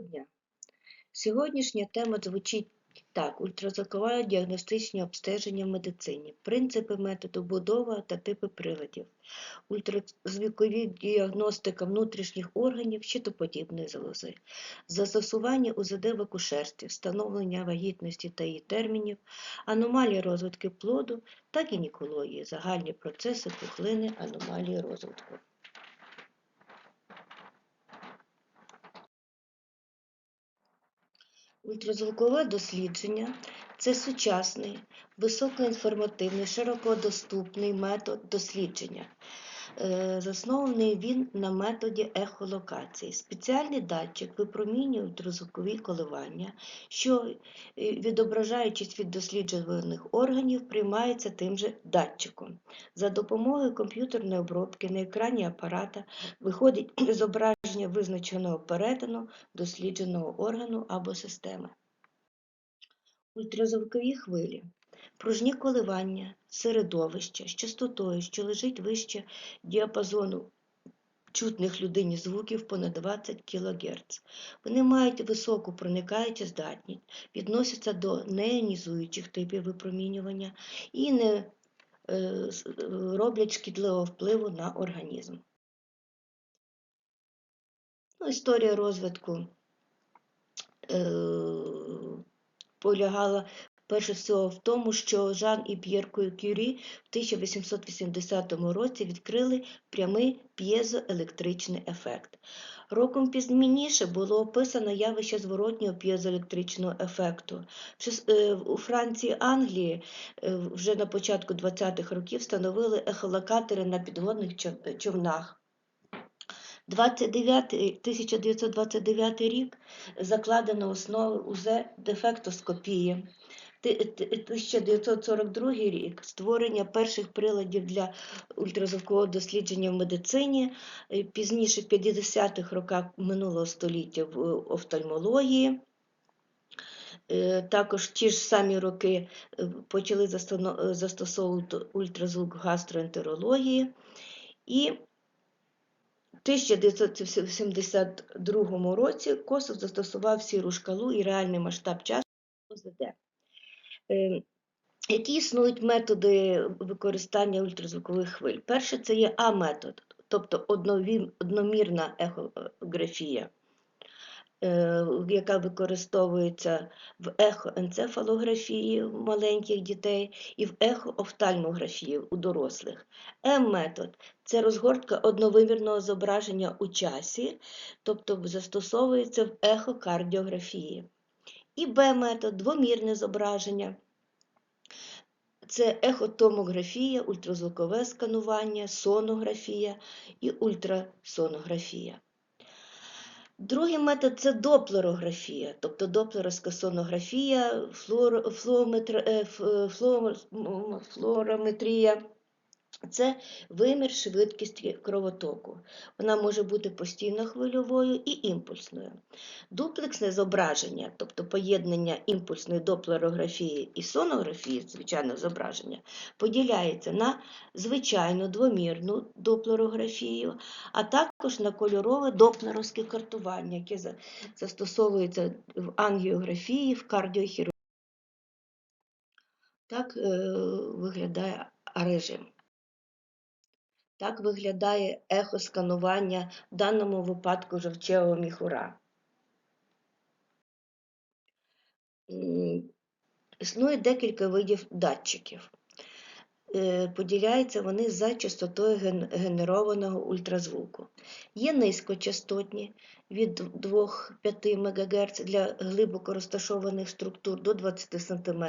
дня! Сьогоднішня тема звучить так: ультразвукове діагностичне обстеження в медицині, принципи методу, будова та типи приладів, ультразвукові діагностика внутрішніх органів щитоподібної залози, застосування УЗД в акушерстві, встановлення вагітності та її термінів, аномалії розвитку плоду та гінекології, загальні процеси пухлини, аномалії розвитку. Ультразвукове дослідження це сучасний, високоінформативний, широкодоступний метод дослідження. Е, Заснований він на методі ехолокації. Спеціальний датчик випромінює ультразвукові коливання, що, е, відображаючись від досліджуваних органів, приймається тим же датчиком. За допомогою комп'ютерної обробки на екрані апарата виходить зображення визначеного перетину дослідженого органу або системи. Ультразвукові хвилі. Пружні коливання, середовища з частотою, що лежить вище діапазону чутних людині звуків понад 20 кГц. Вони мають високу проникаючу здатність, відносяться до неіонізуючих типів випромінювання і не е, е, роблять шкідливого впливу на організм. Ну, історія розвитку е, полягала перше всього в тому, що Жан і П'єр Кюрі в 1880 році відкрили прямий п'єзоелектричний ефект. Роком пізніше було описано явище зворотнього п'єзоелектричного ефекту. Е, У Франції Англії е, вже на початку 20-х років встановили ехолокатори на підводних човнах. 29, 1929 рік закладено основи УЗ дефектоскопії. Ти- ти- 1942 рік створення перших приладів для ультразвукового дослідження в медицині, е, пізніше в 50-х роках минулого століття в е, офтальмології. Е, Також ті ж самі роки почали застосовувати ультразвук гастроентерології. І в 1972 році Косов застосував сіру шкалу і реальний масштаб часу ОЗД. Е, Які існують методи використання ультразвукових хвиль? Перше це є А-метод, тобто одномірна ехографія, е, яка використовується в ехоенцефалографії в маленьких дітей і в ехоофтальмографії у дорослих. М-метод це розгортка одновимірного зображення у часі, тобто застосовується в ехокардіографії. І Б-метод двомірне зображення. Це ехотомографія, ультразвукове сканування, сонографія і ультрасонографія. Другий метод це доплерографія, тобто доплеровська сонографія, флуор, флуометр, е, флуор- флуорометрія. Це вимір швидкості кровотоку. Вона може бути постійно хвильовою і імпульсною. Дуплексне зображення, тобто поєднання імпульсної доплерографії і сонографії, звичайне зображення, поділяється на звичайну двомірну доплерографію, а також на кольорове доплеровське картування, яке застосовується в ангіографії, в кардіохірургії. Так е, виглядає режим. Так виглядає ехосканування в даному випадку жовчевого міхура. Існує декілька видів датчиків. Е, Поділяються вони за частотою генерованого ультразвуку. Є низькочастотні від 2-5 МГц для глибоко розташованих структур до 20 см,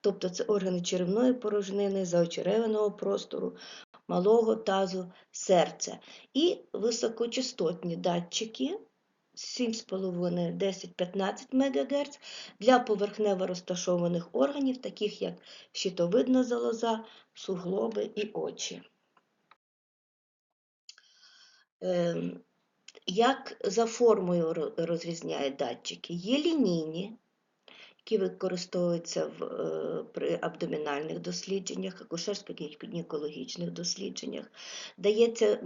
тобто це органи черевної порожнини, заочеревиного простору, малого тазу, серця. І високочастотні датчики 7,5-10-15 МГц для поверхнево розташованих органів, таких як щитовидна залоза, суглоби і очі. Ем, Як за формою ро- розрізняють датчики? Є лінійні, які використовуються в, е, при абдомінальних дослідженнях, акушерсько-гінекологічних дослідженнях. Дається,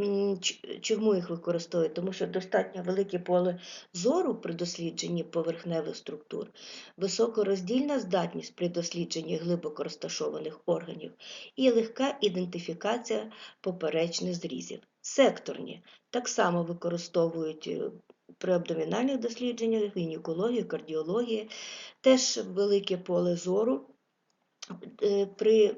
чому їх використовують? Тому що достатньо велике поле зору при дослідженні поверхневих структур, високороздільна здатність при дослідженні глибоко розташованих органів і легка ідентифікація поперечних зрізів. Секторні так само використовують е, при абдомінальних дослідженнях, гінекології, кардіології, теж велике поле зору е, при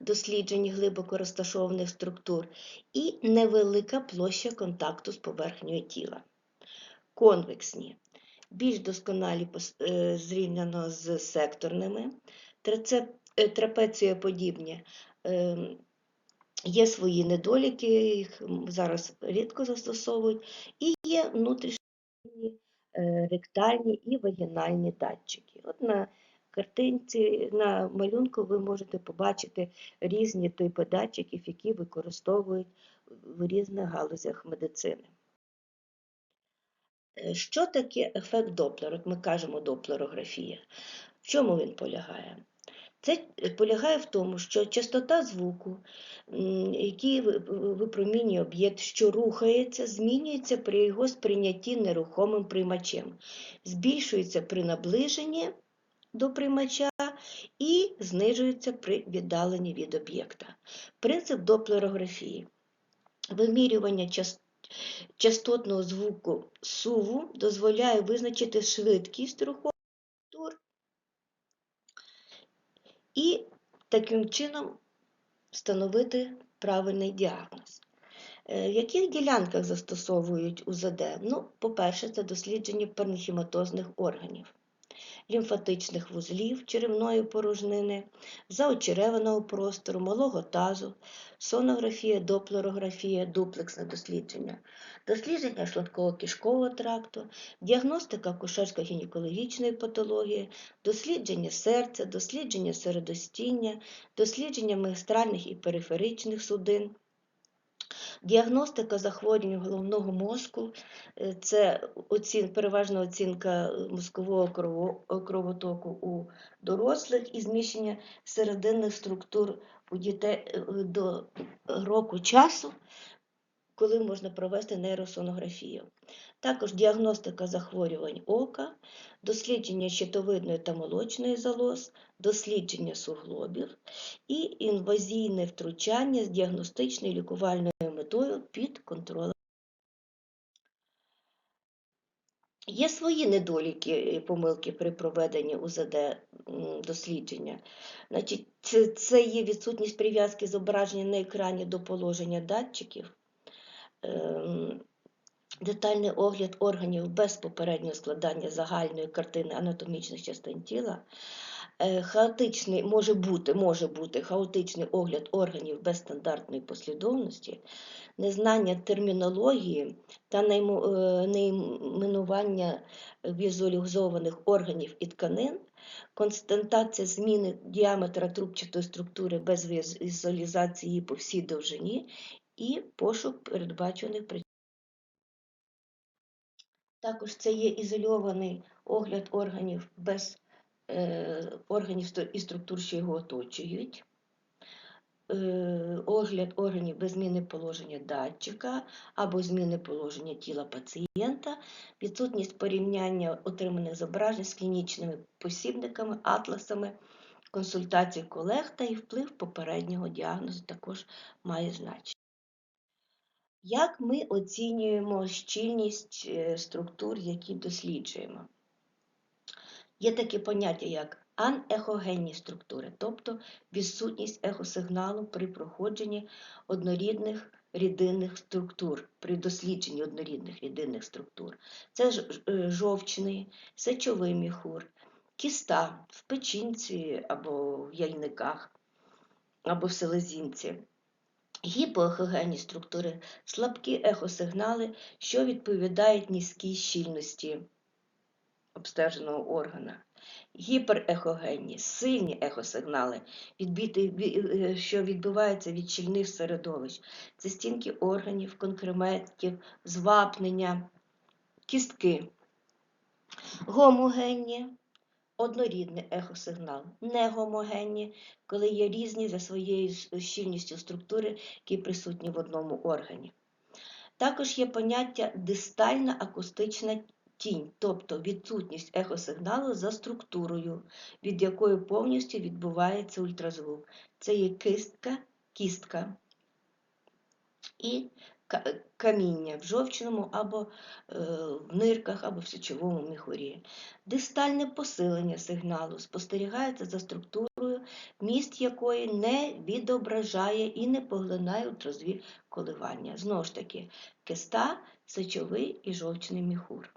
дослідженні глибоко розташованих структур і невелика площа контакту з поверхнею тіла. Конвексні. Більш досконалі е, зрівняно з секторними. Е, Трапецієподібні ем, Є свої недоліки, їх зараз рідко застосовують, є внутрішні е, ректальні і вагінальні датчики. От на картинці, на малюнку ви можете побачити різні типи датчиків, які використовують в різних галузях медицини. Е, Що таке ефект Доплера? От ми кажемо доплерографія. В чому він полягає? Це полягає в тому, що частота звуку, який ви- ви- випромінює об'єкт, що рухається, змінюється при його сприйнятті нерухомим приймачем, збільшується при наближенні до приймача і знижується при віддаленні від об'єкта. Принцип доплерографії. Вимірювання част- частотного звуку суву дозволяє визначити швидкість рухомих структур і таким чином встановити правильний діагноз. Е, В яких ділянках застосовують УЗД? Ну, по-перше, це дослідження паренхіматозних органів, лімфатичних вузлів черевної порожнини, заочереваного простору, малого тазу, сонографія, доплерографія, дуплексне дослідження, дослідження шлунково-кишкового тракту, діагностика акушерсько-гінекологічної патології, дослідження серця, дослідження середостіння, дослідження магістральних і периферичних судин, діагностика захворювань головного мозку, е, це оцін, переважна оцінка мозкового кровотоку у дорослих і зміщення серединних структур у дітей е, до року часу, коли можна провести нейросонографію. Також діагностика захворювань ока, дослідження щитовидної та молочної залоз, дослідження суглобів і інвазійне втручання з діагностичною лікувальною метою під контролем. Є свої недоліки і помилки при проведенні УЗД дослідження. Це, є відсутність прив'язки зображення на екрані до положення датчиків, детальний огляд органів без попереднього складання загальної картини анатомічних частин тіла, е, хаотичний може бути, може бути хаотичний огляд органів без стандартної послідовності, незнання термінології та е, найменування візуалізованих органів і тканин, констатація зміни діаметра трубчатої структури без візуалізації по всій довжині і пошук передбачених причин. Також це є ізольований огляд органів без е, органів і структур, що його оточують, е, огляд органів без зміни положення датчика або зміни положення тіла пацієнта, відсутність порівняння отриманих зображень з клінічними посібниками, атласами, консультацій колег та і вплив попереднього діагнозу також має значення. Як ми оцінюємо щільність е, структур, які досліджуємо? Є таке поняття, як анехогенні структури, тобто відсутність ехосигналу при проходженні однорідних рідинних структур, при дослідженні однорідних рідинних структур. Це е, жовчний, сечовий міхур, кіста в печінці або в яйниках, або в селезінці. Гіпоехогенні структури слабкі ехосигнали, що відповідають низькій щільності обстеженого органа. Гіперехогенні, сильні ехосигнали, е, що відбиваються від щільних середовищ. Це стінки органів, конкреметів, звапнення, кістки. Гомогенні, однорідний ехосигнал, негомогенні, коли є різні за своєю щільністю структури, які присутні в одному органі. Також є поняття дистальна акустична тінь, тобто відсутність ехосигналу за структурою, від якої повністю відбувається ультразвук. Це є кистка, кістка і каміння в жовчному або е, в нирках, або в сечовому міхурі. Дистальне посилення сигналу спостерігається за структурою, міст якої не відображає і не поглинає ультразві коливання. Знову ж таки, киста, сечовий і жовчний міхур.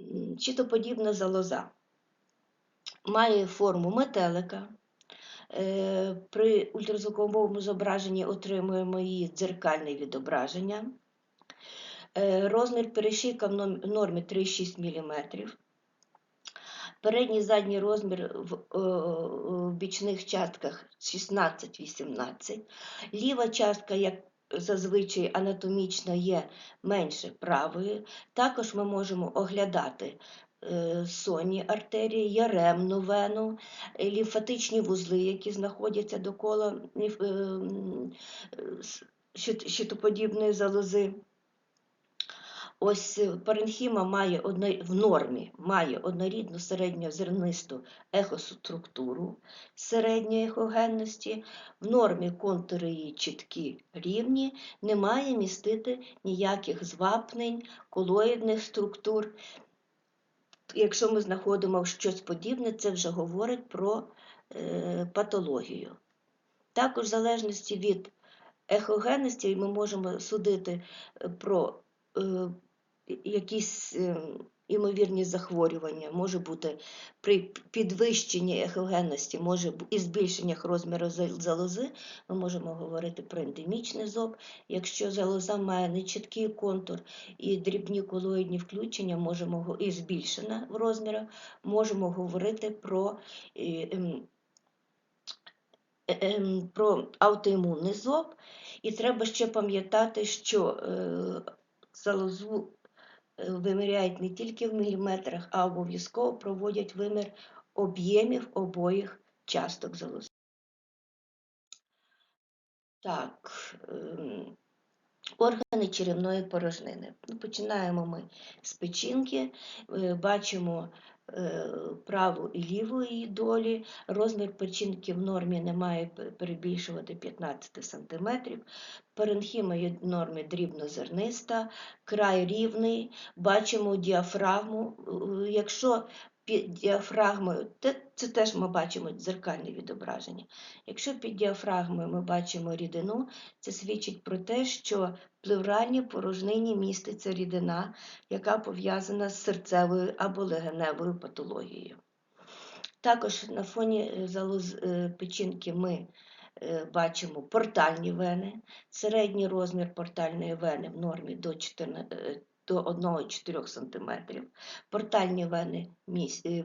М, Щитоподібна залоза має форму метелика. Е, При ультразвуковому зображенні отримуємо її дзеркальне відображення. Е, Розмір перешийка в нормі 3,6 мм. Передній і задній розмір в, е, в бічних частках 16-18. Ліва частка, як зазвичай анатомічно є менше правої. Також ми можемо оглядати е, сонні артерії, яремну вену, е, лімфатичні вузли, які знаходяться довкола лімф- е, е, щитоподібної залози. Ось е, паренхіма має в нормі має однорідну середньозернисту ехоструктуру середньої ехогенності, в нормі контури її чіткі рівні, не має містити ніяких звапнень, колоїдних структур. Якщо ми знаходимо щось подібне, це вже говорить про е, патологію. Також в залежності від ехогенності ми можемо судити е, про е, якісь е, імовірні захворювання. Може бути при підвищенні ехогенності, може і збільшеннях розміру залози, ми можемо говорити про ендемічний зоб. Якщо залоза має нечіткий контур і дрібні колоїдні включення, можемо і збільшена в розмірах, можемо говорити про ем, е, ем, про аутоімунний зоб, і треба ще пам'ятати, що е, залозу виміряють не тільки в міліметрах, а обов'язково проводять вимір об'ємів обоїх часток залози. Так, ем, органи черевної порожнини. Ну, Починаємо ми з печінки, е, бачимо е, праву і лівої долі. Розмір печінки в нормі не має перебільшувати 15 см. Паренхіма є в нормі дрібнозерниста, край рівний, бачимо діафрагму. Е, Якщо під діафрагмою, це теж ми бачимо дзеркальне відображення. Якщо під діафрагмою ми бачимо рідину, це свідчить про те, що в порожнині міститься рідина, яка пов'язана з серцевою або легеневою патологією. Також на фоні е, залоз е, печінки ми е, бачимо портальні вени. Середній розмір портальної вени в нормі до 14, е, до 1,4 см. Портальні вени е,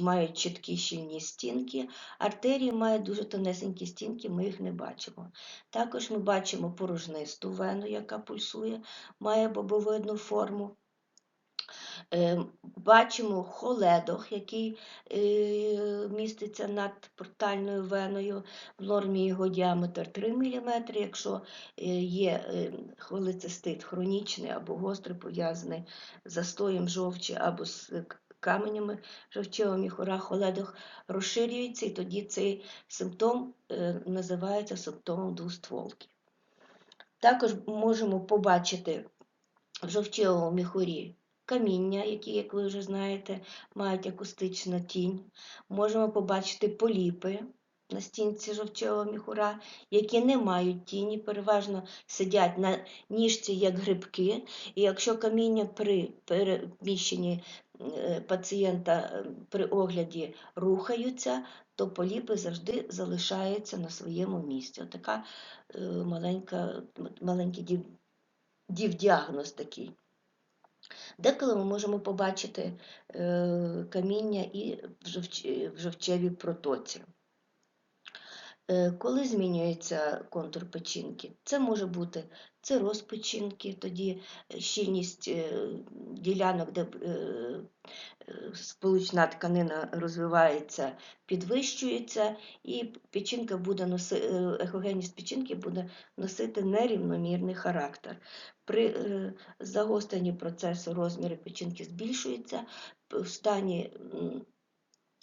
мають чіткі щільні стінки, артерії мають дуже тонесенькі стінки, ми їх не бачимо. Також ми бачимо порожнисту вену, яка пульсує, має бобовидну форму. Е, Бачимо холедох, який е, міститься над портальною веною. В нормі його діаметр 3 мм. Якщо е, є холецистит хронічний або гострий, пов'язаний з застоєм жовчі або з каменями жовчевого міхура, холедох розширюється, і тоді цей симптом називається симптомом двостволки. Також можемо побачити в жовчевому міхурі каміння, які, як ви вже знаєте, мають акустичну тінь. Можемо побачити поліпи на стінці жовчевого міхура, які не мають тіні, переважно сидять на ніжці як грибки. І якщо каміння при переміщенні е, пацієнта е, при огляді рухаються, то поліпи завжди залишаються на своєму місці. Отака е, маленька, маленький дів, дівдіагноз такий. Деколи ми можемо побачити е, каміння і в жовчевій протоці. Е, Коли змінюється контур печінки? Це може бути цироз печінки, тоді щільність е, ділянок, де е, е, сполучна тканина розвивається, підвищується, і печінка буде носи, е, ехогенність печінки буде носити нерівномірний характер. При е, загостренні процесу розміри печінки збільшуються, в стані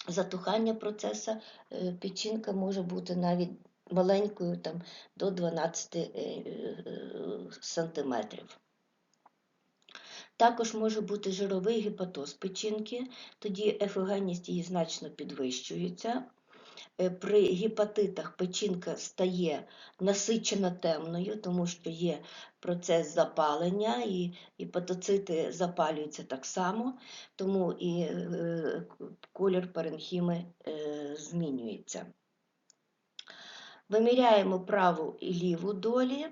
затухання процесу е, печінка може бути навіть маленькою там, до 12 е, е, сантиметрів. Також може бути жировий гепатоз печінки, тоді ефогенність її значно підвищується. Е, При гепатитах печінка стає насичена темною, тому що є процес запалення, і гепатоцити запалюються так само, тому і е, колір паренхіми е, змінюється. Виміряємо праву і ліву долі.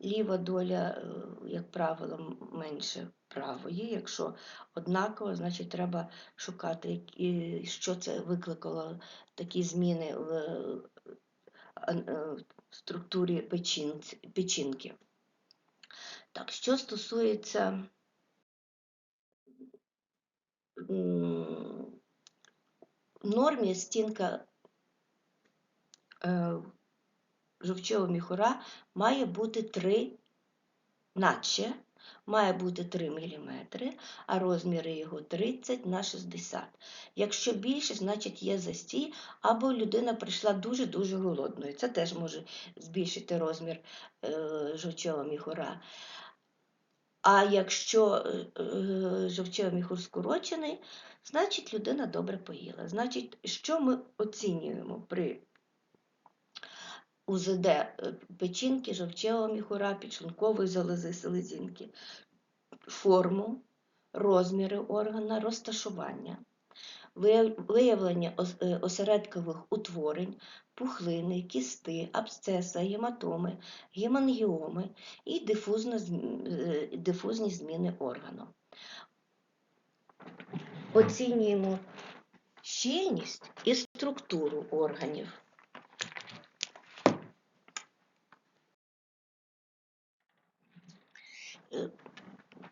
Ліва доля, е, як правило, менше правої. Якщо однаково, значить треба шукати, що це викликало такі зміни в е, е, структурі печінки. Так, що стосується в нормі стінка е, міхура має бути 3 наче, має бути 3 мм, а розміри його 30 на 60. Якщо більше, значить є застій, або людина прийшла дуже-дуже голодною. Це теж може збільшити розмір е, жовчового міхура. А якщо е, е, міхур скорочений, значить людина добре поїла. Значить, що ми оцінюємо при УЗД е, печінки, жовчевого міхура, підшлункової залози, селезінки, форму, розміри органа, розташування, виявлення е, осередкових утворень, пухлини, кісти, абсцеса, гематоми, гемангіоми і е, дифузні зміни органу. Оцінюємо щільність і структуру органів.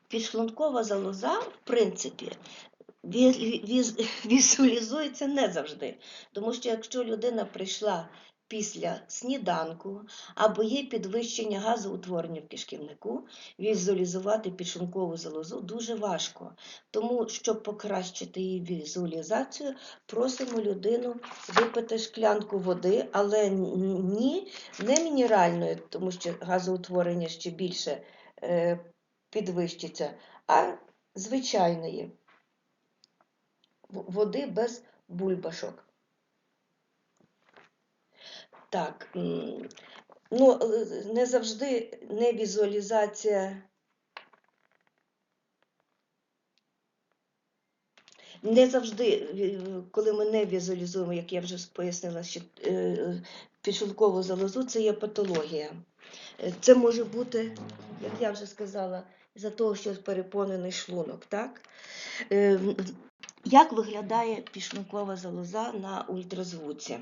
Підшлункова залоза, в принципі, візуалізується не завжди. Тому що якщо людина прийшла після сніданку або є підвищення газоутворення в кишківнику, візуалізувати підшлункову залозу дуже важко. Тому, щоб покращити її візуалізацію, просимо людину випити шклянку води, але ні, не мінеральної, тому що газоутворення ще більше е, підвищиться, а звичайної води без бульбашок. Так, ну, е, не завжди не візуалізація. Не завжди, е, коли ми не візуалізуємо, як я вже пояснила, що е, підшлункову залозу, це є патологія. Е, Це може бути, як я вже сказала, за того, що переповнений шлунок. Так? Е, Як виглядає пішнукова залоза на ультразвуці?